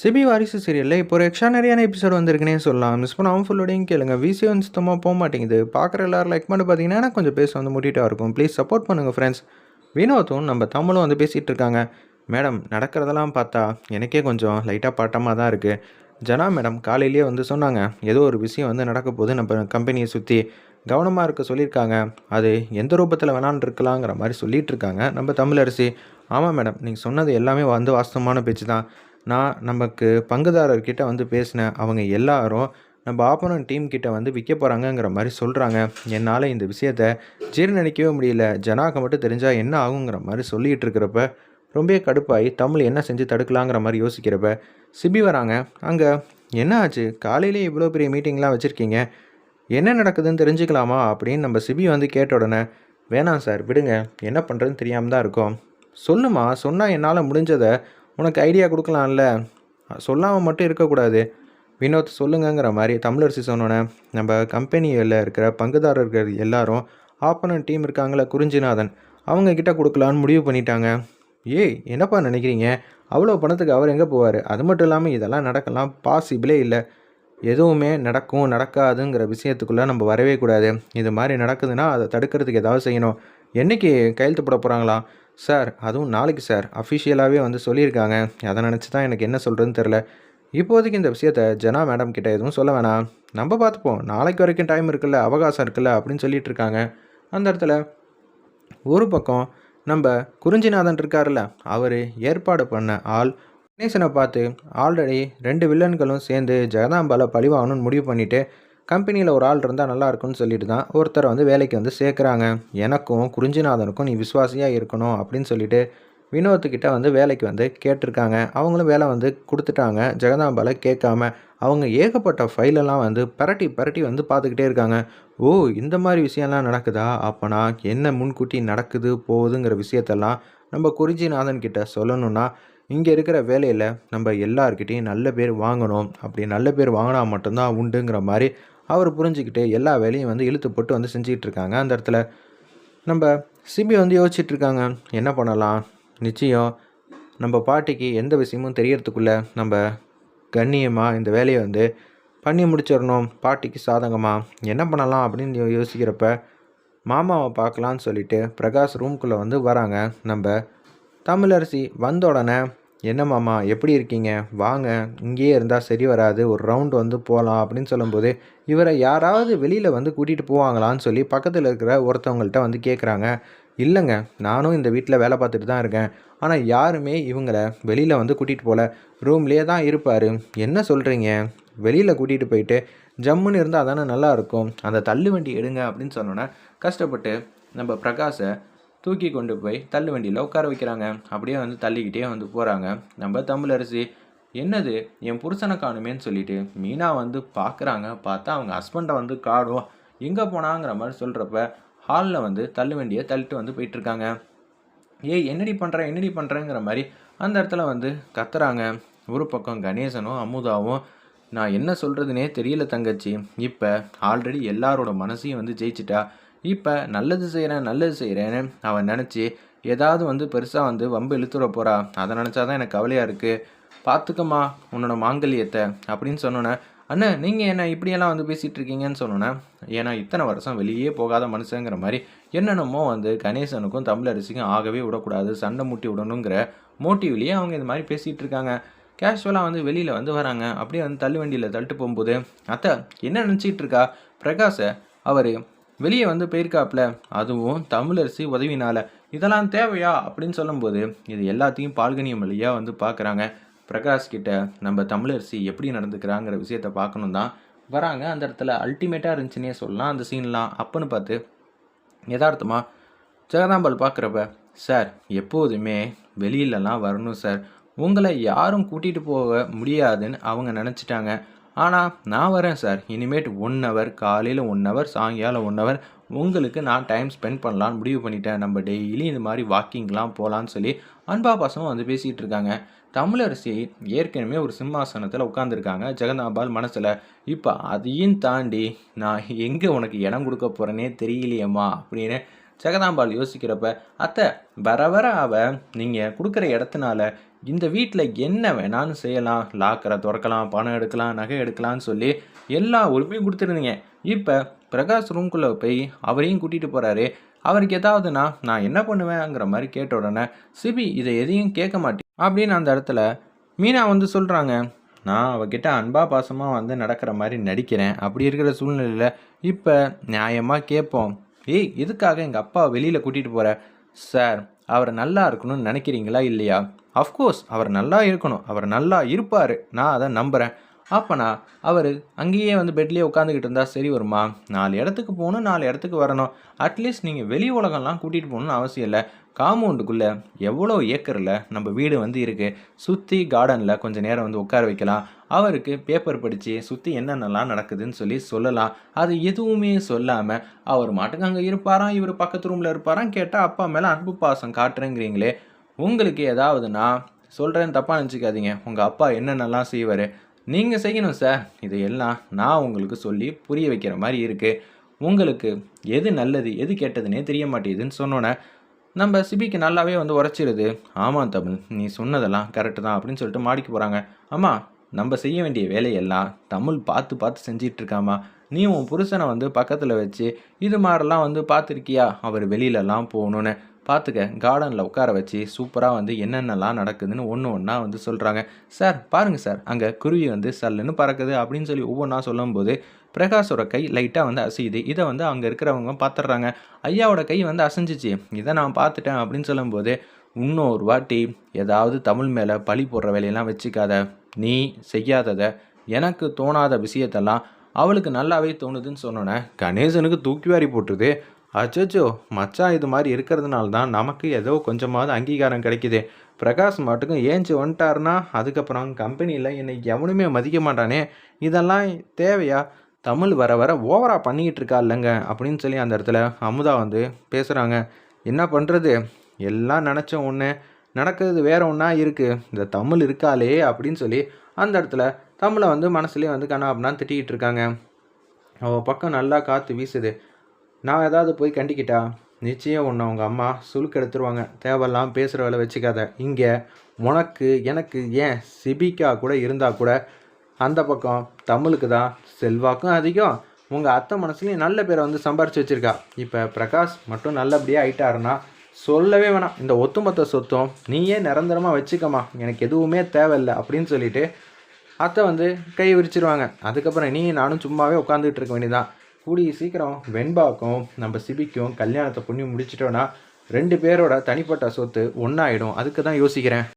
CP வாரிசு சீரியலில் இப்போ ஒரு எக்ஸ்ட்ரானரியான எபிசோட் வந்திருக்குனே சொல்லலாம். மிஸ் பண்ணாமல் ஃபுல்லோடையும் கேளுங்க. விசி வந்து சுத்தமாக போக மாட்டேங்குது. பார்க்குற எல்லாரும் லைக் பண்ணி பார்த்தீங்கன்னா கொஞ்சம் பேச வந்து முட்டிகிட்டா இருக்கும். ப்ளீஸ் சப்போர்ட் பண்ணுங்கள் ஃப்ரெண்ட்ஸ் வினோத்தும் நம்ம தமிழும் வந்து பேசிகிட்டு இருக்காங்க. மேடம் நடக்கிறதெல்லாம் பார்த்தா எனக்கே கொஞ்சம் லைட்டாக பாட்டமாக தான் இருக்குது ஜனா மேடம் காலையிலேயே வந்து சொன்னாங்க. ஏதோ ஒரு விஷயம் வந்து நடக்க போது நம்ம கம்பெனியை சுற்றி கவனமாக இருக்க சொல்லியிருக்காங்க. அது எந்த ரூபத்தில் வேணான்னு இருக்கலாங்கிற மாதிரி சொல்லிகிட்டு இருக்காங்க நம்ம தமிழரசி. ஆமாம் மேடம் நீங்கள் சொன்னது எல்லாமே வந்து வாஸ்தவமான பேச்சு தான். நான் நமக்கு பங்குதாரர்கிட்ட வந்து பேசினேன். அவங்க எல்லாரும் நம்ம ஆப்போனன் டீம் கிட்ட வந்து விற்க போகிறாங்கங்கிற மாதிரி சொல்கிறாங்க என்னால் இந்த விஷயத்த ஜீர்ணிக்கவே முடியல. ஜனாக்கு மட்டும் தெரிஞ்சால் என்ன ஆகுங்கிற மாதிரி சொல்லிகிட்டு இருக்கிறப்ப ரொம்ப கடுப்பாகி தமிழ் என்ன செஞ்சு தடுக்கலாங்கிற மாதிரி யோசிக்கிறப்ப சிபி வராங்க. அங்கே என்ன ஆச்சு? காலையிலே இவ்வளோ பெரிய மீட்டிங்லாம் வச்சுருக்கீங்க. என்ன நடக்குதுன்னு தெரிஞ்சுக்கலாமா? அப்படின்னு நம்ம சிபி வந்து கேட்ட உடனே வேணாம் சார் விடுங்க. என்ன பண்ணுறதுன்னு தெரியாமல் தான் இருக்கும். சொல்லுமா சொன்னால் என்னால் முடிஞ்சதை உனக்கு ஐடியா கொடுக்கலாம்ல? சொல்லாமல் மட்டும் இருக்கக்கூடாது. வினோத் சொல்லுங்கங்கிற மாதிரி தமிழரசி சொன்னோன்னே நம்ம கம்பெனியில் இருக்கிற பங்குதாரர்கள் எல்லாரும் ஆப்பனன் டீம் இருக்காங்களே குறிஞ்சிநாதன். அவங்க கிட்ட கொடுக்கலான்னு முடிவு பண்ணிட்டாங்க. ஏய் என்னப்பா நினைக்கிறீங்க? அவ்வளோ பணத்துக்கு அவர் எங்கே போவார்? அது மட்டும் இல்லாமல் இதெல்லாம் நடக்கலாம். பாசிபிளே இல்லை. எதுவுமே நடக்கும் நடக்காதுங்கிற விஷயத்துக்குள்ளே நம்ம வரவே கூடாது. இது மாதிரி நடக்குதுன்னா அதை தடுக்கிறதுக்கு ஏதாவது செய்யணும். என்னைக்கு கையெழுத்து போட போகிறாங்களா சார் அதுவும் நாளைக்கு சார். அஃபிஷியலாகவே வந்து சொல்லியிருக்காங்க. அதை நினச்சி தான் எனக்கு என்ன சொல்கிறதுன்னு தெரில இப்போதைக்கு இந்த விஷயத்த ஜனா மேடம் கிட்ட எதுவும் சொல்ல வேணாம். நம்ம பார்த்துப்போம். நாளைக்கு வரைக்கும் டைம் இருக்குல்ல அவகாசம் இருக்குல்ல அப்படின்னு சொல்லிட்டு இருக்காங்க. அந்த இடத்துல ஒரு பக்கம் நம்ம குறிஞ்சிநாதன் இருக்கார்ல அவர் ஏற்பாடு பண்ண ஆள். கணேசனை பார்த்து ஆல்ரெடி ரெண்டு வில்லன்களும் சேர்ந்து ஜெகதாம்பால பழிவாகணும்னு முடிவு பண்ணிவிட்டு கம்பெனியில் ஒரு ஆள் இருந்தால் நல்லா இருக்கும்னு சொல்லிட்டு தான் ஒருத்தரை வந்து வேலைக்கு வந்து சேர்க்குறாங்க. எனக்கும் குறிஞ்சிநாதனுக்கும் நீ விசுவாசியாக இருக்கணும் அப்படின்னு சொல்லிட்டு வினோத்துக்கிட்ட வந்து வேலைக்கு வந்து கேட்டிருக்காங்க. அவங்களும் வேலை வந்து கொடுத்துட்டாங்க. ஜெகதாம்பால கேட்காம அவங்க ஏகப்பட்ட ஃபைலெல்லாம் வந்து பரட்டி பரட்டி வந்து பார்த்துக்கிட்டே இருக்காங்க. ஓ இந்த மாதிரி விஷயம்லாம் நடக்குதா? அப்போனா என்ன முன்கூட்டி நடக்குது போகுதுங்கிற விஷயத்தெல்லாம் நம்ம குறிஞ்சிநாதன் கிட்ட சொல்லணும்னா இங்கே இருக்கிற வேலையில் நம்ம எல்லாருக்கிட்டேயும் நல்ல பேர் வாங்கணும். அப்படி நல்ல பேர் வாங்கினா மட்டும்தான் உண்டுங்கிற மாதிரி அவர் புரிஞ்சுக்கிட்டு எல்லா வேலையும் வந்து இழுத்து போட்டு வந்து செஞ்சுக்கிட்டு இருக்காங்க அந்த இடத்துல நம்ம சிபி வந்து யோசிச்சுட்டு இருக்காங்க என்ன பண்ணலாம்? நிச்சயம் நம்ம பாட்டிக்கு எந்த விஷயமும் தெரியறதுக்குள்ளே நம்ம கண்ணியமாக இந்த வேலையை வந்து பண்ணி முடிச்சிடணும். பாட்டிக்கு சாதகமாக என்ன பண்ணலாம் அப்படின்னு யோசிக்கிறப்ப மாமாவை பார்க்கலான்னு சொல்லிட்டு பிரகாஷ் ரூம்குள்ளே வந்து வராங்க. நம்ம தமிழரசி வந்த உடனே என்ன மாமா எப்படி இருக்கீங்க? வாங்க இங்கேயே இருந்தால் சரி வராது ஒரு ரவுண்ட் வந்து போகலாம் அப்படின்னு சொல்லும்போது இவரை யாராவது வெளியில் வந்து கூட்டிகிட்டு போவாங்களான்னு சொல்லி பக்கத்தில் இருக்கிற ஒருத்தவங்கள்ட்ட வந்து கேட்குறாங்க இல்லைங்க நானும் இந்த வீட்டில் வேலை பார்த்துட்டு தான் இருக்கேன். ஆனால் யாருமே இவங்களை வெளியில் வந்து கூட்டிகிட்டு போகல ரூம்லேயே தான் இருப்பார். என்ன சொல்கிறீங்க வெளியில் கூட்டிகிட்டு போயிட்டு ஜம்முன்னு இருந்தால் தானே நல்லாயிருக்கும் அந்த தள்ளு வண்டி எடுங்க அப்படின்னு சொன்னோன்னே கஷ்டப்பட்டு நம்ம பிரகாஷை தூக்கி கொண்டு போய் தள்ளு வண்டியில் உட்கார வைக்கிறாங்க. அப்படியே வந்து தள்ளிக்கிட்டே வந்து போகிறாங்க நம்ம தமிழரசி என்னது என் புருஷனை காணுமேன்னு சொல்லிட்டு மீனா வந்து பார்க்குறாங்க பார்த்தா அவங்க ஹஸ்பண்டை வந்து காடும் எங்கே போனாங்கிற மாதிரி சொல்கிறப்ப ஹாலில் வந்து தள்ளு வண்டியை தள்ளிட்டு வந்து போயிட்டுருக்காங்க. ஏய் என்னடி பண்ணுறேன் என்னடி பண்ணுறேங்கிற மாதிரி அந்த இடத்துல வந்து கத்துறாங்க. ஒரு பக்கம் கணேசனும் அமுதாவும் நான் என்ன சொல்கிறதுனே தெரியல தங்கச்சி. இப்போ ஆல்ரெடி எல்லாரோட மனசையும் வந்து ஜெயிச்சிட்டா இப்போ நல்லது செய்கிறேன் நல்லது செய்கிறேன்னு அவன் நினச்சி ஏதாவது வந்து பெருசாக வந்து வம்பு இழுத்துற போகிறா அதை நினச்சா தான் எனக்கு கவலையாக இருக்குது பார்த்துக்கம்மா உன்னோட மாங்கல்யத்தை அப்படின்னு சொன்னோன்னே அண்ணா நீங்கள் என்ன இப்படியெல்லாம் வந்து பேசிகிட்டு இருக்கீங்கன்னு சொன்னோன்னே ஏன்னா இத்தனை வருஷம் வெளியே போகாத மனுஷங்கிற மாதிரி என்னென்னமோ வந்து கணேசனுக்கும் தமிழரசிக்கும் ஆகவே விடக்கூடாது சண்டை மூட்டி விடணுங்கிற மோட்டிவ்லேயே அவங்க இது மாதிரி பேசிகிட்டு இருக்காங்க. கேஷுவலாக வந்து வெளியில் வந்து வராங்க. அப்படியே வந்து தள்ளு வண்டியில் தள்ளிட்டு போகும்போது அத்தை என்ன நினச்சிக்கிட்டு இருக்கா? பிரகாஷை அவர் வெளியே வந்து போயிருக்காப்ல அதுவும் தமிழரசி உதவினால. இதெல்லாம் தேவையா? அப்படின்னு சொல்லும்போது இது எல்லாத்தையும் பால்கனியம் வழியாக வந்து பார்க்குறாங்க பிரகாஷ் கிட்ட நம்ம தமிழரசி எப்படி நடந்துக்கிறாங்கிற விஷயத்த பார்க்கணும் தான். வராங்க. அந்த இடத்துல அல்டிமேட்டாக இருந்துச்சுன்னே சொல்லலாம். அந்த சீன்லாம் அப்பன்னு பார்த்து யதார்த்தமாக ஜெகதாம்பால் பார்க்குறப்ப சார் எப்போதுமே வெளியிலலாம் வரணும் சார். உங்களை யாரும் கூட்டிகிட்டு போக முடியாதுன்னு அவங்க நினச்சிட்டாங்க. ஆனால் நான் வரேன் சார் இனிமேட் ஒன் ஹவர் காலையில் ஒன் ஹவர் சாயங்காலம் ஒன் ஹவர் உங்களுக்கு நான் டைம் ஸ்பெண்ட் பண்ணலான்னு முடிவு பண்ணிட்டேன். நம்ம டெய்லி இந்த மாதிரி வாக்கிங்லாம் போகலான்னு சொல்லி அன்பா பாசமும் வந்து பேசிகிட்டு இருக்காங்க. தமிழரசி ஏற்கனவே ஒரு சிம்மாசனத்தில் உட்காந்துருக்காங்க ஜெகதாம்பாள் மனசில் இப்போ அதையும் தாண்டி நான் எங்கே உனக்கு இடம் கொடுக்க போகிறேனே தெரியலையேம்மா? அப்படின்னு ஜெகதாம்பால் யோசிக்கிறப்ப அத்தை வர வர அவ நீங்கள் கொடுக்குற இடத்துனால இந்த வீட்டில் என்ன வேணாலும் செய்யலாம். லாக்கரை திறக்கலாம் பணம் எடுக்கலாம் நகை எடுக்கலாம்னு சொல்லி எல்லா உரிமையும் கொடுத்துருந்தீங்க. இப்போ பிரகாஷ் ரூம்குள்ளே போய் அவரையும் கூட்டிகிட்டு போகிறாரு அவருக்கு ஏதாவதுனா நான் என்ன பண்ணுவேங்கிற மாதிரி கேட்ட உடனே சிபி இதை எதையும் கேட்க மாட்டேன் அப்படின்னு அந்த இடத்துல மீனா வந்து சொல்கிறாங்க நான் அவகிட்ட அன்பா பாசமாக வந்து நடக்கிற மாதிரி நடிக்கிறேன். அப்படி இருக்கிற சூழ்நிலையில் இப்போ நியாயமாக கேட்போம். ஏய் எதுக்காக எங்கள் அப்பா வெளியில் கூட்டிகிட்டு போகிற சார் அவர் நல்லா இருக்கணும்னு நினைக்கிறீங்களா இல்லையா? அஃப்கோர்ஸ் அவர் நல்லா இருக்கணும். அவர் நல்லா இருப்பார். நான் அதை நம்புகிறேன் அப்போனா அவர் அங்கேயே வந்து பெட்லேயே உட்காந்துக்கிட்டு இருந்தால் சரி வருமா நாலு இடத்துக்கு போகணும் நாலு இடத்துக்கு வரணும். அட்லீஸ்ட் நீங்கள் வெளி உலகம்லாம் கூட்டிகிட்டு போகணும்னு அவசியம் இல்லை. காம்பவுண்டுக்குள்ளே எவ்வளோ ஏக்கரில் நம்ம வீடு வந்து இருக்குது சுற்றி கார்டனில் கொஞ்சம் நேரம் வந்து உட்கார வைக்கலாம். அவருக்கு பேப்பர் படித்து சுற்றி என்னென்னலாம் நடக்குதுன்னு சொல்லி சொல்லலாம். அது எதுவுமே சொல்லாமல் அவர் மாட்டுக்கு அங்கே இருப்பாராம் இவர் பக்கத்து ரூமில் இருப்பாராம் கேட்டால் அப்பா மேலே அன்பு பாசம் காட்டுறேங்கிறீங்களே. உங்களுக்கு ஏதாவதுன்னா சொல்கிறேன்னு தப்பாக நினச்சிக்காதீங்க. உங்கள் அப்பா என்னென்னலாம் செய்வார்? நீங்கள் செய்யணும் சார். இதையெல்லாம் நான் உங்களுக்கு சொல்லி புரிய வைக்கிற மாதிரி இருக்குது உங்களுக்கு எது நல்லது எது கெட்டதுன்னே தெரிய மாட்டேங்குதுன்னு சொன்னோன்னே நம்ம சிபிக்கு நல்லாவே வந்து உரைச்சிருது. ஆமாம் தமிழ் நீ சொன்னதெல்லாம் கரெக்டு தான் அப்படின்னு சொல்லிட்டு மாடிக்கு போகிறாங்க ஆமாம் நம்ம செய்ய வேண்டிய வேலையெல்லாம் தமிழ் பார்த்து பார்த்து செஞ்சிட்டு நீ உன் புருஷனை வந்து பக்கத்தில் வச்சு இது மாதிரிலாம் வந்து பார்த்துருக்கியா? அவர் வெளியிலலாம் போகணுன்னு பார்த்துக்க கார்டனில் உட்கார வச்சு சூப்பராக வந்து என்னென்னலாம் நடக்குதுன்னு ஒன்று ஒன்றா வந்து சொல்கிறாங்க சார் பாருங்கள் சார் அங்கே குருவி வந்து சல்லுன்னு பறக்குது அப்படின்னு சொல்லி ஒவ்வொன்றா சொல்லும்போது பிரகாஷோட கை லைட்டாக வந்து அசையுது. இதை வந்து அங்கே இருக்கிறவங்க பார்த்துட்றாங்க ஐயாவோட கை வந்து அசைஞ்சிச்சு. இதை நான் பார்த்துட்டேன் அப்படின்னு சொல்லும்போது இன்னொரு வாட்டி ஏதாவது தமிழ் மேலே பழி போடுற வேலையெல்லாம் வச்சுக்காத. நீ செய்யாததை. எனக்கு தோணாத விஷயத்தெல்லாம் அவளுக்கு நல்லாவே தோணுதுன்னு சொன்னோன்னே கணேசனுக்கு தூக்கி வாரி போட்டுருது. அச்சோ மச்சான் இது மாதிரி இருக்கிறதுனால தான் நமக்கு ஏதோ கொஞ்சமாவது அங்கீகாரம் கிடைக்குது. பிரகாஷ் மட்டுக்கும் ஏஞ்சி வந்துட்டாருன்னா அதுக்கப்புறம் கம்பெனியில் என்னை எவனுமே மதிக்க மாட்டானே. இதெல்லாம் தேவையா? தமிழ் வர வர ஓவராக பண்ணிக்கிட்டு இருக்கா இல்லைங்க அப்படின்னு சொல்லி அந்த இடத்துல அமுதா வந்து பேசுகிறாங்க என்ன பண்ணுறது எல்லாம் நினச்ச ஒன்று நடக்கிறது வேற ஒன்றா இருக்குது இந்த தமிழ் இருக்காளே அப்படின்னு சொல்லி அந்த இடத்துல தமிழை வந்து மனசுலேயே வந்து கண்ணா அப்படின்னா திட்டிக்கிட்டு இருக்காங்க. அவள் பக்கம் நல்லா காற்று வீசுது. நான் ஏதாவது போய் கண்டிக்கிட்டா? நிச்சயம் ஒன்று அவங்க அம்மா சுழுக்கு எடுத்துருவாங்க. தேவையெல்லாம் பேசுகிற வேலை வச்சுக்காத. இங்கே உனக்கு எனக்கு ஏன் சிபிக்கா கூட இருந்தால் கூட அந்த பக்கம் தமிழுக்கு தான் செல்வாக்கும் அதிகம். உங்கள் அத்தை மனசுலையும் நல்ல பேரை வந்து சம்பாரித்து வச்சுருக்கா. இப்போ பிரகாஷ் மட்டும் நல்லபடியாக ஆயிட்டாருன்னா சொல்லவே வேணாம். இந்த ஒத்துமொத்த சொத்தும் நீயே நிரந்தரமாக வச்சுக்கம்மா. எனக்கு எதுவுமே தேவையில்லை அப்படின்னு சொல்லிட்டு அத்தை வந்து கை விரிச்சிருவாங்க. அதுக்கப்புறம் நீ நானும் சும்மாவே உட்காந்துக்கிட்டு இருக்க வேண்டியதான் கூடிய சீக்கிரம் வெண்பாக்கும் நம்ம சிபிக்கும் கல்யாணத்தை பண்ணி முடிச்சிட்டோன்னா ரெண்டு பேரோட தனிப்பட்ட சொத்து ஒன்றாயிடும் அதுக்கு தான் யோசிக்கிறேன்.